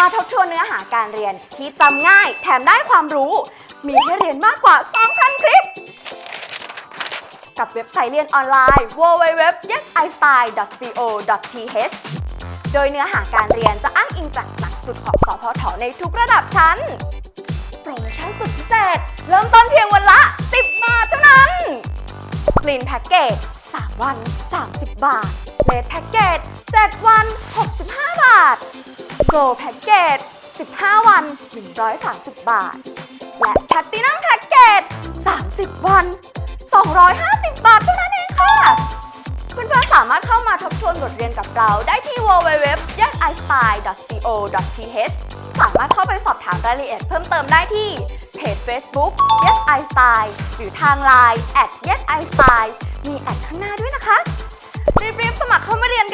มาทบทวนเนื้อหาการเรียนที่จำง่ายแถมได้ความรู้ มีให้เรียนมากกว่า 2,000 คลิป กับเว็บไซต์เรียนออนไลน์ www.yesistyle.co.th โดยเนื้อหาการเรียนจะอ้างอิงจากหลักสูตรของสพทในทุกระดับชั้น โปรโมชั่นสุดพิเศษ เริ่มต้นเพียงวันละ 10 บาทเท่านั้นกรีนแพ็กเกจ 3 วัน 30 บาทเลดแพ็กเกจ 7 วัน 65 บาท โกลแพ็กเกจ 15 วัน 130 บาท และแพตตินัมแพ็กเกจ 30 วัน 250 บาทเท่านั้นเองค่ะเพื่อนสามารถเข้ามาทบทวนบทเรียนกับเราได้ที่ www.yesistyle.co.th สามารถเข้าไปสอบถามรายละเอียดเพิ่มเติมได้ที่เพจ Facebook Yes I Style หรือทาง Line at Yes I Style มีแอดข้างหน้าด้วยนะคะ รีบๆสมัครเข้ามาเรียน